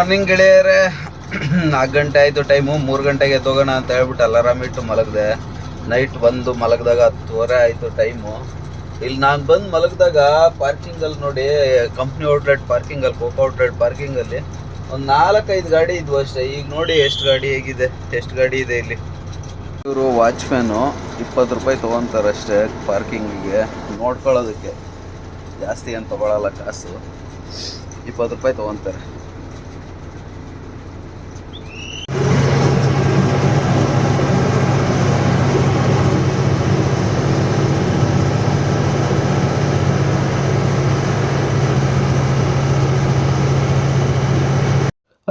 Morning ಗೆಳೆಯರೆ, ನಾಲ್ಕು ಗಂಟೆ ಆಯಿತು, ಟೈಮು ಮೂರು ಗಂಟೆಗೆ ತಗೋಣ ಅಂತ ಹೇಳ್ಬಿಟ್ಟು ಅಲಾರಾಮ್ ಇಟ್ಟು ಮಲಗಿದೆ. ನೈಟ್ ಬಂದು ಮಲಗಿದಾಗ ಹತ್ತುವರೆ ಆಯಿತು ಟೈಮು. ಇಲ್ಲಿ ನಾನು ಬಂದು ಮಲಗಿದಾಗ ಪಾರ್ಕಿಂಗಲ್ಲಿ ನೋಡಿ ಕಂಪ್ನಿ ಔಟ್ಲೆಟ್ ಪಾರ್ಕಿಂಗಲ್ಲಿ, ಕೋಕೋ ಔಟ್ಲೆಟ್ ಪಾರ್ಕಿಂಗಲ್ಲಿ ಒಂದು ನಾಲ್ಕೈದು ಗಾಡಿ ಇದ್ವು ಅಷ್ಟೇ. ಈಗ ನೋಡಿ ಎಷ್ಟು ಗಾಡಿ ಹೇಗಿದೆ, ಎಷ್ಟು ಗಾಡಿ ಇದೆ ಇಲ್ಲಿ. ಇವರು ವಾಚ್ಮ್ಯಾನು ಇಪ್ಪತ್ತು ರೂಪಾಯಿ ತೊಗೊತಾರೆ ಅಷ್ಟೇ ಪಾರ್ಕಿಂಗಿಗೆ, ನೋಡ್ಕೊಳ್ಳೋದಕ್ಕೆ. ಜಾಸ್ತಿ ಏನು ತೊಗೊಳಲ್ಲ ಕಾಸು. ಇಪ್ಪತ್ತು ರೂಪಾಯಿ ತೊಗೊತಾರೆ.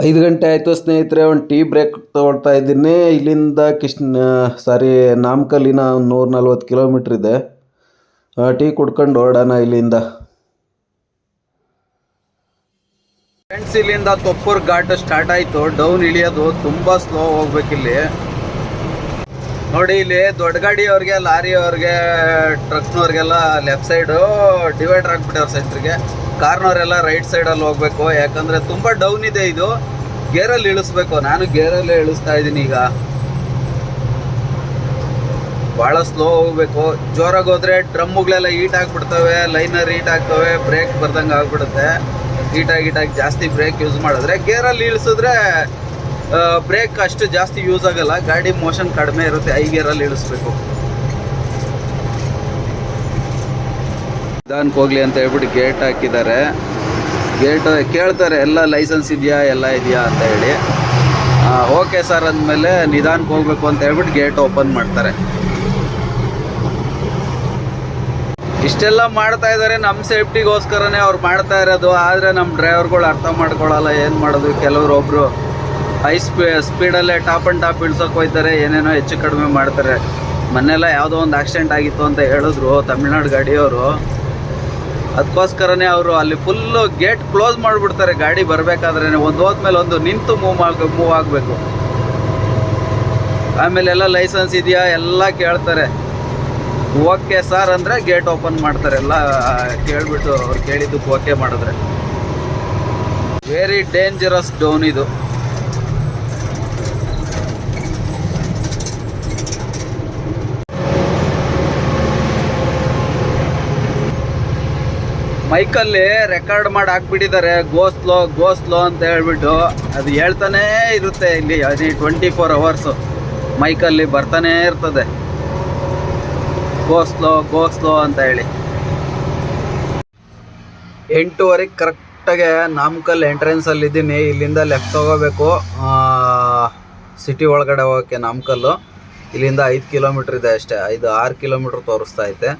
ಐದು ಗಂಟೆ ಆಯಿತು ಸ್ನೇಹಿತರೆ, ಒಂದು ಟೀ ಬ್ರೇಕ್ ತೊಗೊಳ್ತಾ ಇದ್ದೀನಿ. ಇಲ್ಲಿಂದ ಕೃಷ್ಣ ಸಾರಿ, ನಾಮಕಲ್ಲಿನ ಒಂದು ನೂರ ನಲ್ವತ್ತು ಕಿಲೋಮೀಟ್ರ್ ಇದೆ. ಟೀ ಕುಡ್ಕೊಂಡು ಓಡೋಣ ಇಲ್ಲಿಂದ. ಫ್ರೆಂಡ್ಸ್ ಇಲ್ಲಿಂದ ತೊಪ್ಪೂರ್ ಘಾಟ್ ಸ್ಟಾರ್ಟ್ ಆಯಿತು. ಡೌನ್ ಇಳಿಯೋದು ತುಂಬ ಸ್ಲೋ ಹೋಗ್ಬೇಕಿಲ್ಲಿ ನೋಡಿ, ಇಲ್ಲಿ ದೊಡ್ಡ ಗಾಡಿ ಲಾರಿಯವ್ರಿಗೆ ಟ್ರಕ್ನವ್ರಿಗೆಲ್ಲ ಲೆಫ್ಟ್ ಸೈಡು ಡಿವೈಡರ್ ಹಾಕ್ಬಿಟ್ಟವ್ರ ಸೆಂಟ್ರಿಗೆ ಕಾರ್ನವರೆಲ್ಲ ರೈಟ್ ಸೈಡಲ್ಲಿ ಹೋಗ್ಬೇಕು. ಯಾಕಂದ್ರೆ ತುಂಬ ಡೌನ್ ಇದೆ ಇದು. ಗೇರಲ್ಲಿ ಇಳಿಸ್ಬೇಕು. ನಾನು ಗೇರಲ್ಲೇ ಇಳಿಸ್ತಾ ಇದ್ದೀನಿ ಈಗ. ಭಾಳ ಸ್ಲೋ ಹೋಗ್ಬೇಕು. ಜೋರಾಗಿ ಹೋದ್ರೆ ಡ್ರಮ್ಮುಗಳೆಲ್ಲ ಹೀಟ್ ಆಗ್ಬಿಡ್ತವೆ ಲೈನರ್ ಹೀಟ್ ಆಗ್ತವೆ ಬ್ರೇಕ್ ಬರ್ದಂಗೆ ಆಗಿಬಿಡುತ್ತೆ. ಈಟಾಗಿ ಈಟಾಗಿ ಜಾಸ್ತಿ ಬ್ರೇಕ್ ಯೂಸ್ ಮಾಡಿದ್ರೆ ಗೇರಲ್ಲಿ ಇಳಿಸಿದ್ರೆ ಬ್ರೇಕ್ ಅಷ್ಟು ಜಾಸ್ತಿ ಯೂಸ್ ಆಗಲ್ಲ. ಗಾಡಿ ಮೋಷನ್ ಕಡಿಮೆ ಇರುತ್ತೆ. ಐ ಗೇರಲ್ಲಿ ಇಳಿಸ್ಬೇಕು. ನಿಧಾನಕ್ಕೆ ಹೋಗ್ಲಿ ಅಂತ ಹೇಳ್ಬಿಟ್ಟು ಗೇಟ್ ಹಾಕಿದ್ದಾರೆ. ಗೇಟ್ ಕೇಳ್ತಾರೆ, ಎಲ್ಲ ಲೈಸೆನ್ಸ್ ಇದೆಯಾ? ಎಲ್ಲ ಇದೆಯಾ? ಅಂತ ಹೇಳಿ. ಓಕೆ ಸರ್ ಅಂದಮೇಲೆ ನಿಧಾನಕ್ಕೆ ಹೋಗ್ಬೇಕು ಅಂತ ಹೇಳ್ಬಿಟ್ಟು ಗೇಟ್ ಓಪನ್ ಮಾಡ್ತಾರೆ. ಇಷ್ಟೆಲ್ಲ ಮಾಡ್ತಾ ಇದ್ದಾರೆ ನಮ್ಮ ಸೇಫ್ಟಿಗೋಸ್ಕರನೇ ಅವ್ರು ಮಾಡ್ತಾ ಇರೋದು. ಆದರೆ ನಮ್ಮ ಡ್ರೈವರ್ಗಳು ಅರ್ಥ ಮಾಡ್ಕೊಳ್ಳಲ್ಲ ಏನು ಮಾಡೋದು? ಕೆಲವರು ಒಬ್ಬರು ಹೈ ಸ್ಪೀ ಸ್ಪೀಡಲ್ಲೇ ಟಾಪ್ ಆ್ಯಂಡ್ ಟಾಪ್ ಇಳ್ಸೋಕೆ ಹೋಗ್ತಾರೆ ಏನೇನೋ ಹೆಚ್ಚು ಕಡಿಮೆ ಮಾಡ್ತಾರೆ. ಮೊನ್ನೆಲ್ಲ ಯಾವುದೋ ಒಂದು ಆಕ್ಸಿಡೆಂಟ್ ಆಗಿತ್ತು ಅಂತ ಹೇಳಿದ್ರು, ತಮಿಳ್ನಾಡು ಗಾಡಿಯವರು. ಅದಕ್ಕೋಸ್ಕರನೇ ಅವರು ಅಲ್ಲಿ ಫುಲ್ಲು ಗೇಟ್ ಕ್ಲೋಸ್ ಮಾಡಿಬಿಡ್ತಾರೆ. ಗಾಡಿ ಬರಬೇಕಾದ್ರೆ ಒಂದು ಹೋದ್ಮೇಲೆ ಒಂದು ನಿಂತು ಮೂವ್ ಆಗ ಮೂವ್ ಆಗಬೇಕು. ಆಮೇಲೆ ಎಲ್ಲ ಲೈಸೆನ್ಸ್ ಇದೆಯಾ? ಎಲ್ಲ ಕೇಳ್ತಾರೆ. ಓಕೆ ಸರ್ ಅಂದರೆ ಗೇಟ್ ಓಪನ್ ಮಾಡ್ತಾರೆ. ಎಲ್ಲ ಕೇಳಿಬಿಟ್ಟು ಅವ್ರು ಕೇಳಿದ್ದಕ್ಕೆ ಓಕೆ ಮಾಡಿದ್ರೆ. ವೆರಿ ಡೇಂಜರಸ್ ಡೌನ್ ಇದು. ಮೈಕಲ್ಲಿ ರೆಕಾರ್ಡ್ ಮಾಡಿ ಹಾಕ್ಬಿಟ್ಟಿದ್ದಾರೆ. ಗೋಸ್ಲೋ ಗೋಸ್ಲೋ ಅಂತ ಹೇಳ್ಬಿಟ್ಟು ಅದು ಹೇಳ್ತಾನೇ ಇರುತ್ತೆ ಇಲ್ಲಿ ಟ್ವೆಂಟಿ ಫೋರ್ ಅವರ್ಸು ಮೈಕಲ್ಲಿ ಬರ್ತಾನೇ ಇರ್ತದೆ. ಗೋಸ್ಲೋ ಗೋಸ್ಲೋ ಅಂತ ಹೇಳಿ. ಎಂಟೂವರೆಗೆ ಕರೆಕ್ಟಾಗೆ ನಾಮಕಲ್ ಎಂಟ್ರೆನ್ಸಲ್ಲಿ ಇದ್ದೀನಿ. ಇಲ್ಲಿಂದ ಲೆಫ್ಟ್ ತಗೋಬೇಕು ಸಿಟಿ ಒಳಗಡೆ ಹೋಗೋಕ್ಕೆ ನಾಮಕಲ್ಲು ಇಲ್ಲಿಂದ ಐದು ಕಿಲೋಮೀಟ್ರ್ ಇದೆ ಅಷ್ಟೇ. ಐದು, ಆರು ಕಿಲೋಮೀಟ್ರ್ ತೋರಿಸ್ತಾ ಐತೆ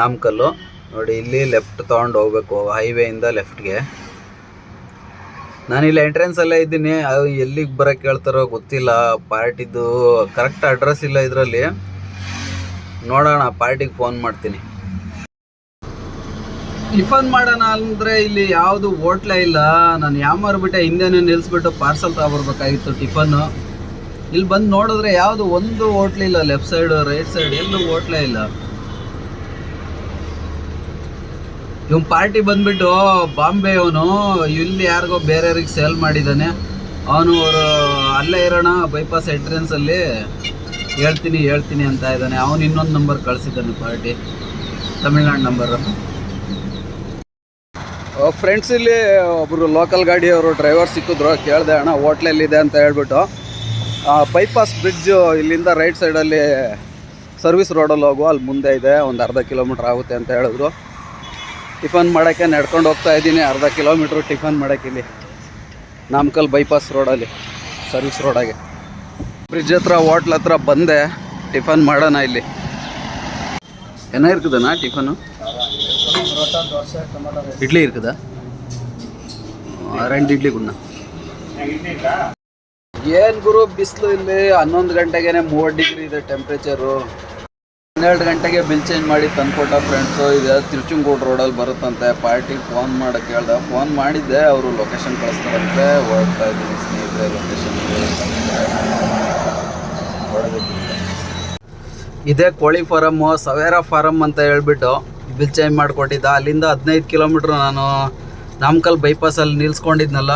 ನಾಮಕಲ್ಲು. ನೋಡಿ, ಇಲ್ಲಿ ಲೆಫ್ಟ್ ತೊಗೊಂಡು ಹೋಗ್ಬೇಕು ಹೈವೇಯಿಂದ ಲೆಫ್ಟ್ಗೆ ನಾನು ಇಲ್ಲಿ ಎಂಟ್ರೆನ್ಸಲ್ಲೇ ಇದ್ದೀನಿ, ಅದು ಎಲ್ಲಿಗೆ ಬರೋಕ್ಕೆ ಹೇಳ್ತಾರೋ ಗೊತ್ತಿಲ್ಲ, ಪಾರ್ಟಿದು ಕರೆಕ್ಟ್ ಅಡ್ರೆಸ್ ಇಲ್ಲ ಇದರಲ್ಲಿ. ನೋಡೋಣ, ಪಾರ್ಟಿಗೆ ಫೋನ್ ಮಾಡ್ತೀನಿ. ಟಿಫನ್ ಮಾಡೋಣ ಅಂದರೆ ಇಲ್ಲಿ ಯಾವುದು ಹೋಟ್ಲೇ ಇಲ್ಲ, ನಾನು ಯಾಮಾರ್ಬಿಟ್ಟೆ ಹಿಂದೆನೇ ನಿಲ್ಲಿಸ್ಬಿಟ್ಟು ಪಾರ್ಸಲ್ ತಗೊಬರ್ಬೇಕಾಗಿತ್ತು ಟಿಫನ್ನು ಇಲ್ಲಿ ಬಂದು ನೋಡಿದ್ರೆ ಯಾವುದು ಒಂದು ಹೋಟ್ಲಿಲ್ಲ ಲೆಫ್ಟ್ ಸೈಡು ರೈಟ್ ಸೈಡ್ ಎಲ್ಲೂ ಹೋಟ್ಲೇ ಇಲ್ಲ. ಇವ್ನು ಪಾರ್ಟಿ ಬಂದ್ಬಿಟ್ಟು ಬಾಂಬೆ ಅವನು, ಇಲ್ಲಿ ಯಾರಿಗೋ ಬೇರೆಯವ್ರಿಗೆ ಸೇಲ್ ಮಾಡಿದ್ದಾನೆ. ಅವನು ಅವರು, ಅಲ್ಲೇ ಇರೋಣ ಬೈಪಾಸ್ ಎಂಟ್ರೆನ್ಸಲ್ಲಿ ಹೇಳ್ತೀನಿ ಹೇಳ್ತೀನಿ ಅಂತ ಇದ್ದಾನೆ. ಅವನು ಇನ್ನೊಂದು ನಂಬರ್ ಕಳಿಸಿದ್ದಾನೆ ಪಾರ್ಟಿ ತಮಿಳ್ನಾಡು ನಂಬರು ಫ್ರೆಂಡ್ಸ್ ಇಲ್ಲಿ ಒಬ್ಬರು ಲೋಕಲ್ ಗಾಡಿಯವರು ಡ್ರೈವರ್ ಸಿಕ್ಕಿದ್ರು. ಕೇಳಿದೆ, ಅಣ್ಣ ಹೋಟ್ಲಲ್ಲಿದೆ ಅಂತ ಹೇಳ್ಬಿಟ್ಟು. ಬೈಪಾಸ್ ಬ್ರಿಡ್ಜ್ ಇಲ್ಲಿಂದ ರೈಟ್ ಸೈಡಲ್ಲಿ ಸರ್ವಿಸ್ ರೋಡಲ್ಲಿ ಹೋಗುವ, ಅಲ್ಲಿ ಮುಂದೆ ಇದೆ, ಒಂದು ಅರ್ಧ ಕಿಲೋಮೀಟ್ರ್ ಆಗುತ್ತೆ ಅಂತ ಹೇಳಿದ್ರು. ಟಿಫನ್ ಮಾಡೋಕ್ಕೆ ನಡ್ಕೊಂಡು ಹೋಗ್ತಾ ಇದ್ದೀನಿ. ಅರ್ಧ ಕಿಲೋಮೀಟ್ರ್ ಟಿಫನ್ ಮಾಡೋಕ್ಕೆ ಇಲ್ಲಿ. ನಾಮಕಲ್ ಬೈಪಾಸ್ ರೋಡಲ್ಲಿ ಸರ್ವಿಸ್ ರೋಡಾಗೆ ಬ್ರಿಡ್ಜ್ ಹತ್ರ, ಹೋಟ್ಲ್ ಹತ್ರ ಬಂದೆ. ಟಿಫನ್ ಮಾಡೋಣ ಇಲ್ಲಿ. ಏನ ಇರ್ತದಣ್ಣ ಟಿಫನು ಇಡ್ಲಿ ಇರ್ತದ? ರೆಂಡ್ ಇಡ್ಲಿ ಗುಣ ಏನು ಗುರು, ಬಿಸಿಲು ಇಲ್ಲಿ ಹನ್ನೊಂದು ಗಂಟೆಗೆ ಮೂವತ್ತು ಡಿಗ್ರಿ ಇದೆ ಟೆಂಪ್ರೇಚರು ಹನ್ನೆರಡು ಗಂಟೆಗೆ ಬಿಲ್ ಚೇಂಜ್ ಮಾಡಿ ತಂದ್ಕೊಟ್ಟ ಫ್ರೆಂಡ್ಸು ಇದು ತಿರುಚುಂಗೂಡ್ ರೋಡಲ್ಲಿ ಬರುತ್ತಂತೆ. ಪಾರ್ಟಿಗೆ ಫೋನ್ ಮಾಡಕ್ಕೆ ಹೇಳ್ದೆ. ಫೋನ್ ಮಾಡಿದ್ದೆ. ಅವರು ಲೊಕೇಶನ್ ಕಳಿಸ್ತಾರಂತೆ. ಹೊರಡ್ತಾ ಇದ್ದೀನಿ ಸ್ನೇಹಿತರೆ ಲೊಕೇಶನ್ ಇದೇ ಕೋಳಿ ಫಾರಮ್ಮು ಸವೇರ ಫಾರಮ್ ಅಂತ ಹೇಳ್ಬಿಟ್ಟು ಬಿಲ್ ಚೇಂಜ್ ಮಾಡಿಕೊಟ್ಟಿದ್ದ. ಅಲ್ಲಿಂದ ಹದಿನೈದು ಕಿಲೋಮೀಟ್ರ್ ನಾನು ನಾಮಕಲ್ ಬೈಪಾಸಲ್ಲಿ ನಿಲ್ಸ್ಕೊಂಡಿದ್ನಲ್ಲ,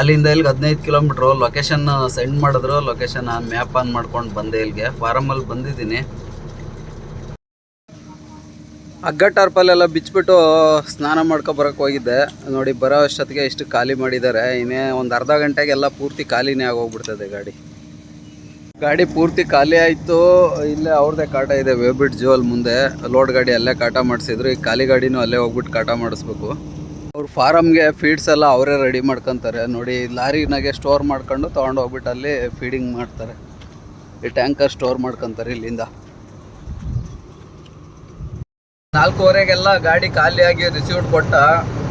ಅಲ್ಲಿಂದ ಇಲ್ಲಿಗೆ ಹದಿನೈದು ಕಿಲೋಮೀಟ್ರು ಲೊಕೇಶನ್ ಸೆಂಡ್ ಮಾಡಿದ್ರು. ಲೊಕೇಶನ್ ಮ್ಯಾಪ್ ಆನ್ ಮಾಡ್ಕೊಂಡು ಬಂದೆ ಇಲ್ಲಿಗೆ ಫಾರಮಲ್ಲಿ ಬಂದಿದ್ದೀನಿ. ಹಗ್ಗ ಟಾರ್ಪಲ್ಲೆಲ್ಲ ಬಿಚ್ಚಿಬಿಟ್ಟು ಸ್ನಾನ ಮಾಡ್ಕೊ ಬರೋಕೆ ಹೋಗಿದ್ದೆ. ನೋಡಿ, ಬರೋ ಅಷ್ಟೊತ್ತಿಗೆ ಇಷ್ಟು ಖಾಲಿ ಮಾಡಿದ್ದಾರೆ. ಇನ್ನೇ ಒಂದು ಅರ್ಧ ಗಂಟೆಗೆಲ್ಲ ಪೂರ್ತಿ ಖಾಲಿನೇ ಆಗೋಗ್ಬಿಡ್ತದೆ ಗಾಡಿ. ಗಾಡಿ ಪೂರ್ತಿ ಖಾಲಿ ಆಯಿತು. ಇಲ್ಲೇ ಅವ್ರದ್ದೇ ಕಾಟ ಇದೆ ವೇಬಿಟ್ ಅಲ್ಲಿ ಮುಂದೆ. ಲೋಡ್ ಗಾಡಿ ಅಲ್ಲೇ ಕಾಟ ಮಾಡಿಸಿದ್ರು. ಈ ಖಾಲಿ ಗಾಡಿನೂ ಅಲ್ಲೇ ಹೋಗ್ಬಿಟ್ಟು ಕಾಟ ಮಾಡಿಸ್ಬೇಕು. ಅವ್ರ ಫಾರಮ್ಗೆ ಫೀಡ್ಸ್ ಎಲ್ಲ ಅವರೇ ರೆಡಿ ಮಾಡ್ಕೊತಾರೆ. ನೋಡಿ ಲಾರಿನಾಗೆ ಸ್ಟೋರ್ ಮಾಡ್ಕೊಂಡು ತೊಗೊಂಡು ಹೋಗ್ಬಿಟ್ಟು ಅಲ್ಲಿ ಫೀಡಿಂಗ್ ಮಾಡ್ತಾರೆ. ಈ ಟ್ಯಾಂಕರ್ ಸ್ಟೋರ್ ಮಾಡ್ಕೊತಾರೆ ಇಲ್ಲಿಂದ. ನಾಲ್ಕೂವರೆಗೆಲ್ಲ ಗಾಡಿ ಖಾಲಿಯಾಗಿ ರಿಸೀವ್ಡ್ ಕೊಟ್ಟ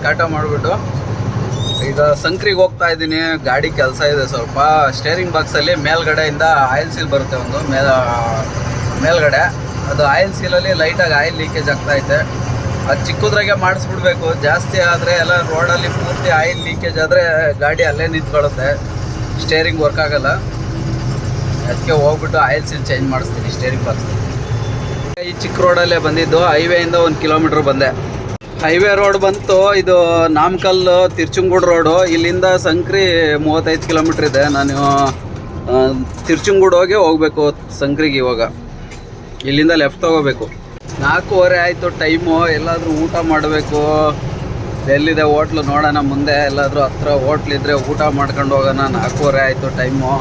ಕಾಟ ಮಾಡಿಬಿಟ್ಟು ಈಗ ಸಂಕ್ರಿಗೆ ಹೋಗ್ತಾ ಇದ್ದೀನಿ. ಗಾಡಿ ಕೆಲಸ ಇದೆ ಸ್ವಲ್ಪ. ಸ್ಟೇರಿಂಗ್ ಬಾಕ್ಸಲ್ಲಿ ಮೇಲ್ಗಡೆಯಿಂದ ಆಯಿಲ್ ಸೀಲ್ ಬರುತ್ತೆ ಒಂದು. ಮೇಲ್ ಮೇಲ್ಗಡೆ. ಅದು ಆಯಿಲ್ ಸೀಲಲ್ಲಿ ಲೈಟಾಗಿ ಆಯಿಲ್ ಲೀಕೇಜ್ ಆಗ್ತಾ ಐತೆ. ಅದು ಚಿಕ್ಕದ್ರಾಗೆ ಮಾಡಿಸ್ಬಿಡ್ಬೇಕು. ಜಾಸ್ತಿ ಆದರೆ ಎಲ್ಲ ರೋಡಲ್ಲಿ ಪೂರ್ತಿ ಆಯಿಲ್ ಲೀಕೇಜ್ ಆದರೆ ಗಾಡಿ ಅಲ್ಲೇ ನಿಂತ್ಕೊಳ್ಳುತ್ತೆ. ಸ್ಟೇರಿಂಗ್ ವರ್ಕ್ ಆಗಲ್ಲ. ಅದಕ್ಕೆ ಹೋಗ್ಬಿಟ್ಟು ಆಯಿಲ್ ಸೀಲ್ ಚೇಂಜ್ ಮಾಡಿಸ್ತೀನಿ ಸ್ಟೇರಿಂಗ್ ಬಾಕ್ಸ್ ಈ ಚಿಕ್ಕ ರೋಡಲ್ಲೇ ಬಂದಿದ್ದು. ಹೈವೇಯಿಂದ ಒಂದು ಕಿಲೋಮೀಟ್ರ್ ಬಂದೆ. ಹೈವೇ ರೋಡ್ ಬಂತು. ಇದು ನಾಮಕಲ್, ತಿರ್ಚುಂಗೂಡು ರೋಡು ಇಲ್ಲಿಂದ ಸಂಕ್ರಿ ಮೂವತ್ತೈದು ಕಿಲೋಮೀಟ್ರ್ ಇದೆ. ನಾನು ತಿರ್ಚುಂಗೂಡು ಹೋಗಿ ಹೋಗ್ಬೇಕು ಸಂಕ್ರಿಗೆ ಇವಾಗ. ಇಲ್ಲಿಂದ ಲೆಫ್ಟ್ ತಗೋಬೇಕು. ನಾಲ್ಕೂವರೆ ಆಯಿತು ಟೈಮು ಎಲ್ಲಾದರೂ ಊಟ ಮಾಡಬೇಕು. ಎಲ್ಲಿದೆ ಹೋಟ್ಲು ನೋಡೋಣ ಮುಂದೆ. ಎಲ್ಲಾದರೂ ಹತ್ರ ಹೋಟ್ಲಿದ್ರೆ ಊಟ ಮಾಡ್ಕೊಂಡು ಹೋಗೋಣ. ನಾಲ್ಕೂವರೆ ಆಯಿತು ಟೈಮು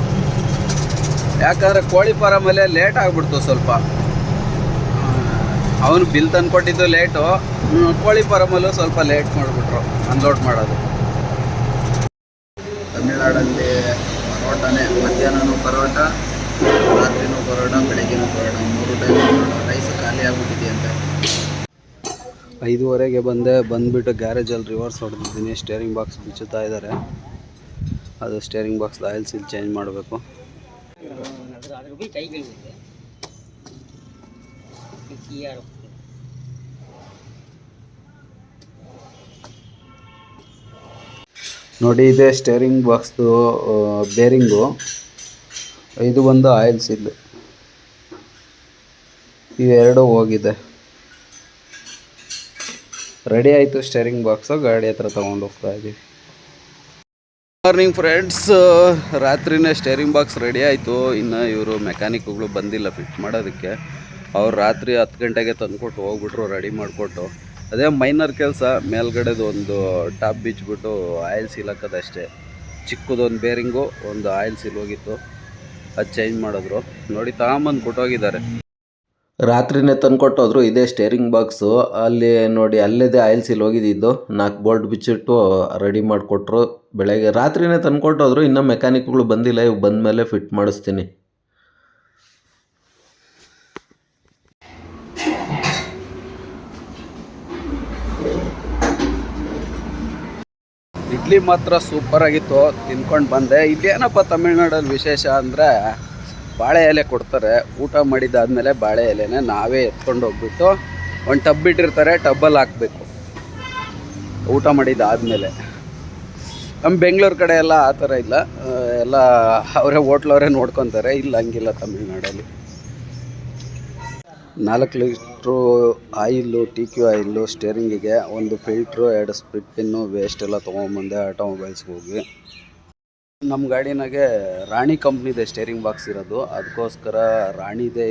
ಯಾಕಂದರೆ ಕೋಳಿ ಫಾರಮಲ್ಲೇ ಲೇಟ್ ಆಗಿಬಿಡ್ತು ಸ್ವಲ್ಪ. ಅವನು ಬಿಲ್ ತಂದ್ಕೊಟ್ಟಿದ್ದು ಲೇಟು ಕೋಳಿ ಫಾರಮಲ್ಲು ಸ್ವಲ್ಪ ಲೇಟ್ ಮಾಡಿಬಿಟ್ರು. ಅನ್ಲೋಡ್ ಮಾಡೋದು. ತಮಿಳ್ನಾಡಲ್ಲಿ ಪರೋಟನೇ ಮಧ್ಯಾಹ್ನನೂ ಪರೋಟ ರಾತ್ರಿನೂ ಪರೋಟ ಬೆಳಗ್ಗೆನೂ ಪರೋಟ ಮೂರು ಟೈಮ್ ರೈಸ್ ಖಾಲಿ ಆಗ್ಬಿಟ್ಟಿದೆಯಂತೆ. ಐದುವರೆಗೆ ಬಂದೆ ಬಂದುಬಿಟ್ಟು ಗ್ಯಾರೇಜಲ್ಲಿ ರಿವರ್ಸ್ ಹೊಡೆದಿದ್ದೀನಿ. ಸ್ಟೇರಿಂಗ್ ಬಾಕ್ಸ್ ಬಿಚ್ಚುತ್ತಾ ಇದ್ದಾರೆ. ಅದು steering box oil seal change ಮಾಡಬೇಕು. ನೋಡಿ, ಇದೆ ಸ್ಟೇರಿಂಗ್ ಬಾಕ್ಸ್ದು ಬೇರಿಂಗು ಇದು ಒಂದು ಆಯಿಲ್ ಸಿಲ್ ಇವೆರಡು ಹೋಗಿದೆ. ರೆಡಿ ಆಯಿತು ಸ್ಟೇರಿಂಗ್ ಬಾಕ್ಸು ಗಾಡಿ ಹತ್ರ ತೊಗೊಂಡು ಹೋಗ್ತಾ ಇದ್ದೀವಿ ಮಾರ್ನಿಂಗ್ ಫ್ರೆಂಡ್ಸ್ ರಾತ್ರಿನೇ ಸ್ಟೇರಿಂಗ್ ಬಾಕ್ಸ್ ರೆಡಿ ಆಯಿತು. ಇನ್ನು ಇವರು ಮೆಕ್ಯಾನಿಕ್ಗಳು ಬಂದಿಲ್ಲ ಫಿಟ್ ಮಾಡೋದಕ್ಕೆ. ಅವ್ರು ರಾತ್ರಿ ಹತ್ತು ಗಂಟೆಗೆ ತಂದುಕೊಟ್ಟು ಹೋಗ್ಬಿಟ್ರು, ರೆಡಿ ಮಾಡಿಕೊಟ್ಟು. ಅದೇ ಮೈನರ್ ಕೆಲಸ, ಮೇಲ್ಗಡೆದು ಒಂದು ಟಾಪ್ ಬಿಚ್ಬಿಟ್ಟು ಆಯಿಲ್ ಸೀಲ್ ಹಾಕೋದಷ್ಟೇ. ಚಿಕ್ಕದೊಂದು ಬೇರಿಂಗು, ಒಂದು ಆಯಿಲ್ ಸೀಲ್ ಹೋಗಿತ್ತು. ಅದು ಚೇಂಜ್ ಮಾಡಿದ್ರು. ನೋಡಿ, ತಗೊಂಬಂದು ಕೊಟ್ಟೋಗಿದ್ದಾರೆ. ರಾತ್ರಿನೇ ತಂದ್ಕೊಟ್ಟೋದ್ರು ಇದೇ ಸ್ಟೇರಿಂಗ್ ಬಾಕ್ಸು. ಅಲ್ಲಿ ನೋಡಿ, ಅಲ್ಲೇದೆ ಆಯಿಲ್ ಸೀಲ್ ಹೋಗಿದ್ದಿದ್ದು. ನಾಲ್ಕು ಬೋಲ್ಟ್ ಬಿಚ್ಚಿಟ್ಟು ರೆಡಿ ಮಾಡಿಕೊಟ್ರು. ಬೆಳಗ್ಗೆ ರಾತ್ರಿನೇ ತಂದ್ಕೊಟ್ಟೋದ್ರು. ಇನ್ನೂ ಮೆಕ್ಯಾನಿಕ್ಗಳು ಬಂದಿಲ್ಲ. ಇವು ಬಂದ ಮೇಲೆ ಫಿಟ್ ಮಾಡಿಸ್ತೀನಿ. ಇಡ್ಲಿ ಮಾತ್ರ ಸೂಪರ್ ಆಗಿತ್ತು, ತಿನ್ಕೊಂಡು ಬಂದೆ. ಇಲ್ಲೇನಪ್ಪ ತಮಿಳ್ನಾಡಲ್ಲಿ ವಿಶೇಷ ಅಂದರೆ ಬಾಳೆ ಎಲೆ ಕೊಡ್ತಾರೆ. ಊಟ ಮಾಡಿದ್ದಾದಮೇಲೆ ಬಾಳೆ ಎಲೆನೇ ನಾವೇ ಎತ್ಕೊಂಡು ಹೋಗ್ಬಿಟ್ಟು ಒಂದು ಟಬ್ ಇಟ್ಟಿರ್ತಾರೆ ಟಬ್ಬಲ್ಲಿ ಹಾಕಬೇಕು. ಊಟ ಮಾಡಿದ್ದಾದಮೇಲೆ. ನಮ್ಮ ಬೆಂಗಳೂರು ಕಡೆ ಎಲ್ಲ ಆ ಥರ ಇಲ್ಲ. ಎಲ್ಲ ಅವರೇ ಹೋಟ್ಲವರೇ ನೋಡ್ಕೊತಾರೆ. ಇಲ್ಲ, ಹಂಗಿಲ್ಲ ತಮಿಳ್ನಾಡಲ್ಲಿ. ನಾಲ್ಕು litre oil T Q oil ಸ್ಟೇರಿಂಗಿಗೆ, ಒಂದು ಫಿಲ್ಟ್ರು, ಎರಡು ಸ್ಪ್ಲಿಟ್ ಪಿನ್ನು ವೇಸ್ಟ್ ಎಲ್ಲ ತೊಗೊಂಬಂದೆ ಆಟೋಮೊಬೈಲ್ಸ್ಗೆ ಹೋಗಿ ನಮ್ಮ ಗಾಡಿನಾಗೆ ರಾಣಿ ಕಂಪ್ನಿದೆ ಸ್ಟೇರಿಂಗ್ ಬಾಕ್ಸ್ ಇರೋದು. ಅದಕ್ಕೋಸ್ಕರ ರಾಣಿದೇ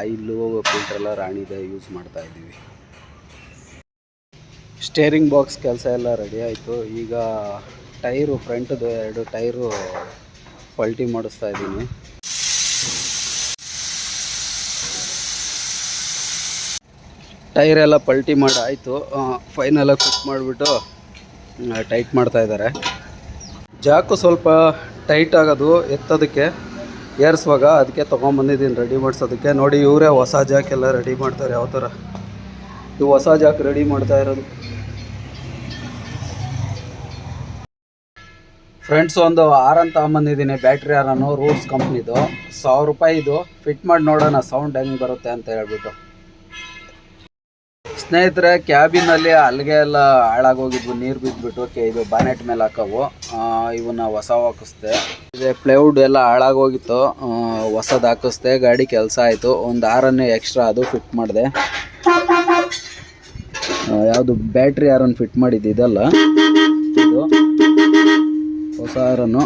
ಆಯಿಲ್ಲು ಫಿಲ್ಟ್ರೆಲ್ಲ ರಾಣಿದೇ ಯೂಸ್ ಮಾಡ್ತಾ ಇದ್ದೀವಿ. ಸ್ಟೇರಿಂಗ್ ಬಾಕ್ಸ್ ಕೆಲಸ ಎಲ್ಲ ರೆಡಿ ಆಯಿತು. ಈಗ ಟೈರು ಫ್ರಂಟ್ದು ಎರಡು ಟೈರು ಪಲ್ಟಿ ಮಾಡಿಸ್ತಾ ಇದ್ದೀನಿ. ಟೈರ್ ಎಲ್ಲ ಪಲ್ಟಿ ಮಾಡಿ ಆಯಿತು. ಫೈನಲಾಗಿ ಫಿಟ್ ಮಾಡಿಬಿಟ್ಟು ಟೈಟ್ ಮಾಡ್ತಾ ಇದ್ದಾರೆ ಜಾಕು ಸ್ವಲ್ಪ ಟೈಟ್ ಆಗೋದು, ಎತ್ತೋದಕ್ಕೆ ಏರಿಸುವಾಗ ಅದಕ್ಕೆ ತೊಗೊಂಬಂದಿದ್ದೀನಿ ರೆಡಿ ಮಾಡಿಸೋದಕ್ಕೆ. ನೋಡಿ, ಇವರೇ ಹೊಸ ಜಾಕೆಲ್ಲ ರೆಡಿ ಮಾಡ್ತಾರೆ, ಯಾವ ಥರ. ಇವು ಹೊಸ ಜಾಕ್ ರೆಡಿ ಮಾಡ್ತಾ ಇರೋದು. ಫ್ರೆಂಡ್ಸ್ ಒಂದು ಆರನ್ ತಗೊಂಬಂದಿದ್ದೀನಿ ಬ್ಯಾಟ್ರಿ ಆರನ್ನು ರೂಟ್ಸ್ ಕಂಪ್ನಿದು ಸಾವಿರ ರೂಪಾಯಿ ಇದು. ಫಿಟ್ ಮಾಡಿ ನೋಡೋಣ ಸೌಂಡ್ ಹೆಂಗೆ ಬರುತ್ತೆ ಅಂತ ಹೇಳ್ಬಿಟ್ಟು. ಸ್ನೇಹಿತರೆ, ಕ್ಯಾಬಿನಲ್ಲಿ ಅಲ್ಲಿಗೆ ಎಲ್ಲ ಹಾಳಾಗೋಗಿದ್ವು, ನೀರು ಬಿದ್ದುಬಿಟ್ಟು ಕೆ ಇದು ಬಾನೆಟ್ ಮೇಲೆ ಹಾಕವು. ಇವನ್ನ ಹೊಸ ಹಾಕಿಸ್ದೆ. ಇದೆ ಪ್ಲೈವುಡ್ ಎಲ್ಲ ಹಾಳಾಗೋಗಿತ್ತು ಹೊಸದು ಹಾಕಿಸ್ದೆ, ಗಾಡಿ ಕೆಲಸ ಆಯಿತು. ಒಂದು ಆರನ್ನೇ ಎಕ್ಸ್ಟ್ರಾ ಅದು ಫಿಟ್ ಮಾಡಿದೆ. ಯಾವುದು ಬ್ಯಾಟ್ರಿ ಯಾರನ್ನು ಫಿಟ್ ಮಾಡಿದ್ದು ಇದಲ್ಲ? ಇದು. ಹೊಸ ಐರನ್ನು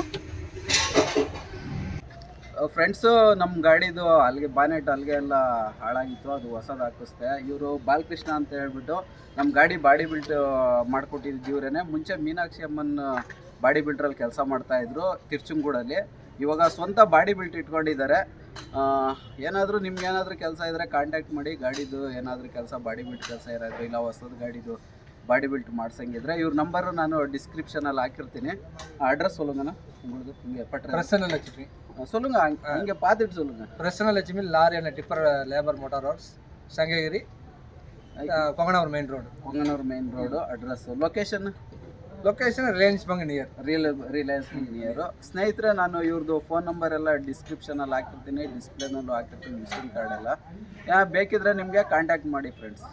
ಫ್ರೆಂಡ್ಸು ನಮ್ಮ ಗಾಡಿದು ಅಲ್ಲಿಗೆ ಬಾನೆಟ್ ಅಲ್ಲಿಗೆ ಎಲ್ಲ ಹಾಳಾಗಿತ್ತು, ಅದು ಹೊಸದು ಹಾಕಿಸ್ದೆ. ಇವರು ಬಾಲಕೃಷ್ಣ ಅಂತ ಹೇಳ್ಬಿಟ್ಟು ನಮ್ಮ ಗಾಡಿ ಬಾಡಿ ಬಿಲ್ಟ್ ಮಾಡಿಕೊಟ್ಟಿದ್ದು ಇವರೇನೆ. ಮುಂಚೆ ಮೀನಾಕ್ಷಿ ಅಮ್ಮನ ಬಾಡಿ ಬಿಲ್ಟ್ರಲ್ಲಿ ಕೆಲಸ ಮಾಡ್ತಾಯಿದ್ರು ತಿರ್ಚುಂಗೂಡಲ್ಲಿ ಇವಾಗ ಸ್ವಂತ ಬಾಡಿ ಬಿಲ್ಟ್ ಇಟ್ಕೊಂಡಿದ್ದಾರೆ ಏನಾದರೂ ನಿಮ್ಗೆ ಏನಾದರೂ ಕೆಲಸ ಇದ್ದರೆ ಕಾಂಟ್ಯಾಕ್ಟ್ ಮಾಡಿ, ಗಾಡಿದು ಏನಾದರೂ ಕೆಲಸ, ಬಾಡಿ ಬಿಲ್ಟ್ ಕೆಲಸ ಇರೋದು ಇಲ್ಲ ಹೊಸದು ಗಾಡಿದು ಬಾಡಿ ಬಿಲ್ಟ್ ಮಾಡ್ಸಂಗಿದ್ರೆ ಇವ್ರ ನಂಬರು ನಾನು ಡಿಸ್ಕ್ರಿಪ್ಷನಲ್ಲಿ ಹಾಕಿರ್ತೀನಿ. ಅಡ್ರೆಸ್ ಸೊಲುಂಗನ ಅಡ್ರೆಸ್ಸಲ್ಲಿ ಹಚ್ಚಿರಿ சொல்லுங்க அங்க- இங்க பார்த்துட்டு சொல்லுங்க Prasanna Lakshmi lorry and tipper labour motor roads Sankagiri கொங்கனவர் main road Honganur main road address location location Reliance bunk near real Reliance near ಸ್ನೇಹಿತರೆ ನಾನು ಇವ್ರದ್ದು ಫೋನ್ ನಂಬರ್ ಎಲ್ಲ ಡಿಸ್ಕ್ರಿಪ್ಷನಲ್ಲಿ ಹಾಕಿರ್ತೀನಿ ಡಿಸ್ಪ್ಲೇನಲ್ಲೂ ಹಾಕಿರ್ತೀನಿ ವಿಸಿಟಿಂಗ್ ಕಾರ್ಡ್ ಎಲ್ಲ ಯಾ ಬೇಕಿದ್ರೆ ನಿಮಗೆ ಕಾಂಟ್ಯಾಕ್ಟ್ ಮಾಡಿ ಫ್ರೆಂಡ್ಸ್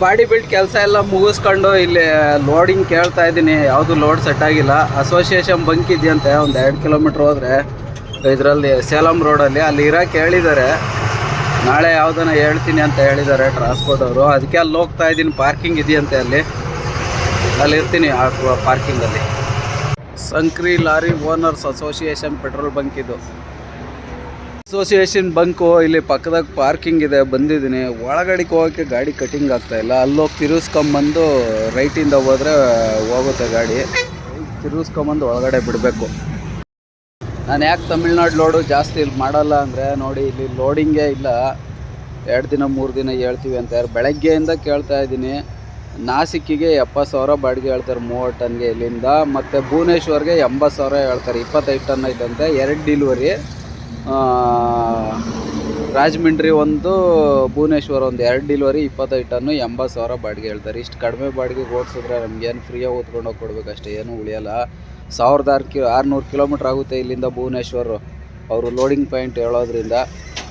ಬಾಡಿ ಬಿಲ್ಡ್ ಕೆಲಸ ಎಲ್ಲ ಮುಗಿಸ್ಕೊಂಡು ಇಲ್ಲಿ ಲೋಡಿಂಗ್ ಕೇಳ್ತಾ ಇದ್ದೀನಿ. ಯಾವುದು ಲೋಡ್ ಸೆಟ್ ಆಗಿಲ್ಲ. ಅಸೋಸಿಯೇಷನ್ ಬಂಕ್ ಇದೆಯಂತೆ, ಒಂದು ಎರಡು ಕಿಲೋಮೀಟ್ರ್ ಹೋದರೆ ಇದರಲ್ಲಿ ಸೇಲಂ ರೋಡಲ್ಲಿ ಅಲ್ಲಿ. ಇರೋಕೆ ಹೇಳಿದ್ದಾರೆ ನಾಳೆ ಯಾವುದನ್ನ ಹೇಳ್ತೀನಿ ಅಂತ ಹೇಳಿದ್ದಾರೆ ಟ್ರಾನ್ಸ್ಪೋರ್ಟ್ ಅವರು. ಅದಕ್ಕೆ ಅಲ್ಲಿ ಹೋಗ್ತಾ ಇದ್ದೀನಿ. ಪಾರ್ಕಿಂಗ್ ಇದೆಯಂತೆ ಅಲ್ಲಿ. ಅಲ್ಲಿ ಇರ್ತೀನಿ ಆ ಪಾರ್ಕಿಂಗಲ್ಲಿ Sankari lorry owners association petrol bunk ಇದು. ಅಸೋಸಿಯೇಷನ್ ಬಂಕು, ಇಲ್ಲಿ ಪಕ್ಕದಾಗ ಪಾರ್ಕಿಂಗ್ ಇದೆ, ಬಂದಿದ್ದೀನಿ. ಒಳಗಡೆಗೆ ಹೋಗೋಕ್ಕೆ ಗಾಡಿ ಕಟಿಂಗ್ ಆಗ್ತಾ ಇಲ್ಲ. ಅಲ್ಲೋಗಿ ತಿರುಗಿಸ್ಕೊಂಬಂದು ರೈಟಿಂದ ಹೋದ್ರೆ ಹೋಗುತ್ತೆ ಗಾಡಿ. ತಿರುಗಿಸ್ಕೊಂಬಂದು ಒಳಗಡೆ ಬಿಡಬೇಕು. ನಾನು ಯಾಕೆ ತಮಿಳ್ನಾಡು ಲೋಡು ಜಾಸ್ತಿ ಇಲ್ಲಿ ಮಾಡಲ್ಲ ಅಂದರೆ, ನೋಡಿ ಇಲ್ಲಿ ಲೋಡಿಂಗೇ ಇಲ್ಲ. ಎರಡು ದಿನ, ಮೂರು ದಿನ ಹೇಳ್ತೀವಿ ಅಂತ ಯಾರು ಬೆಳಗ್ಗೆಯಿಂದ ಕೇಳ್ತಾ ಇದ್ದೀನಿ. ನಾಸಿಕ್ಕಿಗೆ ಎಪ್ಪತ್ತು ಸಾವಿರ, ಬಾಡಿಗೆ ಹೇಳ್ತಾರೆ ಮೂವತ್ತು ಟನ್ಗೆ ಇಲ್ಲಿಂದ. ಮತ್ತು ಭುವನೇಶ್ವರ್ಗೆ ಎಂಬತ್ತು ಸಾವಿರ ಹೇಳ್ತಾರೆ. ಇಪ್ಪತ್ತೈದು ಟನ್ ಐತಂತೆ ಎರಡು ಡಿಲಿವರಿ ರಾಜಮಂಡ್ರಿ ಒಂದು, ಭುವನೇಶ್ವರ ಒಂದು, ಎರಡು ಡಿಲ್ವರಿ ಇಪ್ಪತ್ತೈದು ಟನ್ನು ಎಂಬತ್ತು ಸಾವಿರ ಬಾಡಿಗೆ ಹೇಳ್ತಾರೆ. ಇಷ್ಟು ಕಡಿಮೆ ಬಾಡಿಗೆ ಓಡಿಸಿದ್ರೆ ನಮ್ಗೇನು ಫ್ರೀಯಾಗಿ ಓದ್ಕೊಂಡು ಹೋಗಿ ಕೊಡ್ಬೇಕಷ್ಟೇ ಏನೂ ಉಳಿಯಲ್ಲ. ಸಾವಿರದ ಆರು ಕಿ, ಆರುನೂರು ಕಿಲೋಮೀಟ್ರ್ ಆಗುತ್ತೆ ಇಲ್ಲಿಂದ ಭುವನೇಶ್ವರ ಅವರು ಲೋಡಿಂಗ್ ಪಾಯಿಂಟ್ ಹೇಳೋದ್ರಿಂದ.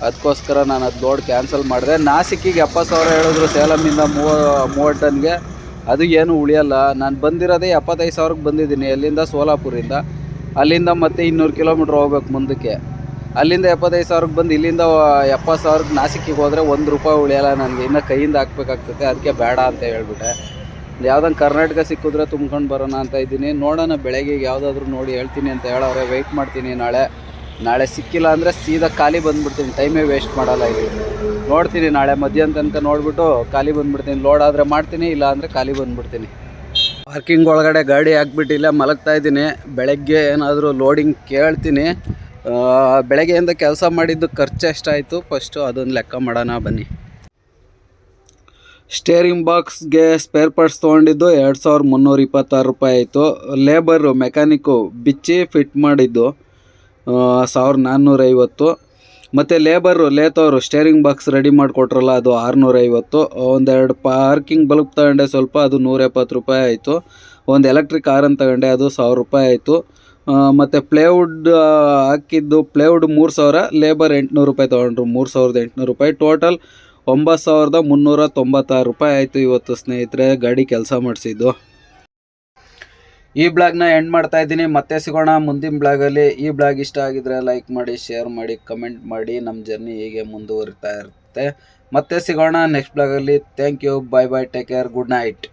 ಅದಕ್ಕೋಸ್ಕರ ನಾನು ಅದು ಲೋಡ್ ಕ್ಯಾನ್ಸಲ್ ಮಾಡಿದೆ. ನಾಸಿಕ್ಕಿಗೆ ಎಪ್ಪತ್ತು ಸಾವಿರ ಹೇಳಿದ್ರು ಸೇಲಮ್ನಿಂದ ಮೂವ, ಮೂವತ್ತು ಟನ್ಗೆ. ಅದು ಏನು ಉಳಿಯಲ್ಲ. ನಾನು ಬಂದಿರೋದೇ ಎಪ್ಪತ್ತೈದು ಸಾವಿರಕ್ಕೆ ಬಂದಿದ್ದೀನಿ ಅಲ್ಲಿಂದ ಸೋಲಾಪುರಿಂದ. ಅಲ್ಲಿಂದ ಮತ್ತೆ ಇನ್ನೂರು ಕಿಲೋಮೀಟ್ರ್ ಹೋಗ್ಬೇಕು ಮುಂದಕ್ಕೆ. ಅಲ್ಲಿಂದ ಎಪ್ಪತ್ತೈದು ಸಾವಿರಕ್ಕೆ ಬಂದು ಇಲ್ಲಿಂದ ಎಪ್ಪತ್ತು ಸಾವಿರಕ್ಕೆ ನಾಸಿಕ್ಕಿಗೆ ಹೋದರೆ ಒಂದು ರೂಪಾಯಿ ಉಳಿಯಲ್ಲ ನನಗೆ. ಇನ್ನು ಕೈಯಿಂದ ಹಾಕ್ಬೇಕಾಗ್ತದೆ. ಅದಕ್ಕೆ ಬೇಡ ಅಂತ ಹೇಳ್ಬಿಟ್ಟೆ. ಯಾವ್ದಂಗೆ ಕರ್ನಾಟಕ ಸಿಕ್ಕಿದ್ರೆ ತುಂಬ್ಕೊಂಡು ಬರೋಣ ಅಂತ ಇದ್ದೀನಿ. ನೋಡೋಣ, ಬೆಳಗ್ಗೆ ಯಾವುದಾದ್ರೂ ನೋಡಿ ಹೇಳ್ತೀನಿ ಅಂತ ಹೇಳೋರೆ. ವೆಯ್ಟ್ ಮಾಡ್ತೀನಿ ನಾಳೆ. ನಾಳೆ ಸಿಕ್ಕಿಲ್ಲ ಅಂದರೆ ಸೀದಾ ಖಾಲಿ ಬಂದುಬಿಡ್ತೀನಿ. ಟೈಮೇ ವೇಸ್ಟ್ ಮಾಡಲ್ಲ ಇಲ್ಲಿ. ನೋಡ್ತೀನಿ ನಾಳೆ ಮಧ್ಯಾಹ್ನ ತನಕ ನೋಡಿಬಿಟ್ಟು ಖಾಲಿ ಬಂದುಬಿಡ್ತೀನಿ. ಲೋಡ್ ಆದರೆ ಮಾಡ್ತೀನಿ, ಇಲ್ಲ ಅಂದರೆ ಖಾಲಿ ಬಂದುಬಿಡ್ತೀನಿ. ಪಾರ್ಕಿಂಗ್ ಒಳಗಡೆ ಗಾಡಿ ಹಾಕ್ಬಿಟ್ಟಿಲ್ಲ, ಮಲಗ್ತಾ ಇದ್ದೀನಿ. ಬೆಳಗ್ಗೆ ಏನಾದರೂ ಲೋಡಿಂಗ್ ಕೇಳ್ತೀನಿ. ಬೆಳಗ್ಗೆಯಿಂದ ಕೆಲಸ ಮಾಡಿದ್ದು ಖರ್ಚು ಎಷ್ಟಾಯಿತು? ಫಸ್ಟು ಅದೊಂದು ಲೆಕ್ಕ ಮಾಡೋಣ, ಬನ್ನಿ. ಸ್ಟೇರಿಂಗ್ ಬಾಕ್ಸ್ಗೆ ಸ್ಪೇರ್ ಪಾರ್ಟ್ಸ್ ತೊಗೊಂಡಿದ್ದು ಎರಡು ಸಾವಿರದ ಮುನ್ನೂರ ಇಪ್ಪತ್ತಾರು ರೂಪಾಯಿ ಆಯಿತು. ಲೇಬರು ಮೆಕ್ಯಾನಿಕ್ಕು ಬಿಚ್ಚಿ ಫಿಟ್ ಮಾಡಿದ್ದು ಸಾವಿರದ ನಾನ್ನೂರೈವತ್ತು ಮತ್ತು ಲೇಬರು ಲೇತವರು ಸ್ಟೇರಿಂಗ್ ಬಾಕ್ಸ್ ರೆಡಿ ಮಾಡಿಕೊಟ್ರಲ್ಲ, ಅದು ಆರುನೂರೈವತ್ತು ಒಂದೆರಡು ಪಾರ್ಕಿಂಗ್ ಬಲ್ಬ್ ತಗೊಂಡೆ ಸ್ವಲ್ಪ, ಅದು ನೂರ ಎಪ್ಪತ್ತು ರೂಪಾಯಿ ಆಯಿತು. ಒಂದು ಎಲೆಕ್ಟ್ರಿಕ್ ಕಾರನ್ನು ತಗೊಂಡೆ, ಅದು ಸಾವಿರ ರೂಪಾಯಿ ಆಯಿತು. ಮತ್ತು ಪ್ಲೇವುಡ್ ಹಾಕಿದ್ದು ಪ್ಲೇವುಡ್ ಮೂರು ಸಾವಿರ, ಲೇಬರ್ ಎಂಟುನೂರು ರೂಪಾಯಿ ತೊಗೊಂಡ್ರು. ಮೂರು ಸಾವಿರದ ಎಂಟುನೂರು ರೂಪಾಯಿ. ಟೋಟಲ್ ಒಂಬತ್ತು ಸಾವಿರದ ಮುನ್ನೂರ ತೊಂಬತ್ತಾರು ರೂಪಾಯಿ ಆಯಿತು ಇವತ್ತು ಸ್ನೇಹಿತರೆ. ಗಾಡಿ ಕೆಲಸ ಮಾಡಿಸಿದ್ದು. ಈ ಬ್ಲಾಗ್ನ ಎಂಡ್ ಮಾಡ್ತಾ ಇದ್ದೀನಿ. ಮತ್ತೆ ಸಿಗೋಣ ಮುಂದಿನ ಬ್ಲಾಗಲ್ಲಿ ಈ ಬ್ಲಾಗ್ ಇಷ್ಟ ಆಗಿದ್ರೆ ಲೈಕ್ ಮಾಡಿ, ಶೇರ್ ಮಾಡಿ, ಕಮೆಂಟ್ ಮಾಡಿ. ನಮ್ಮ ಜರ್ನಿ ಹೀಗೆ ಮುಂದುವರಿತಾ ಇರುತ್ತೆ. ಮತ್ತೆ ಸಿಗೋಣ next ಬ್ಲಾಗಲ್ಲಿ thank you. Bye bye. Take care. Good night.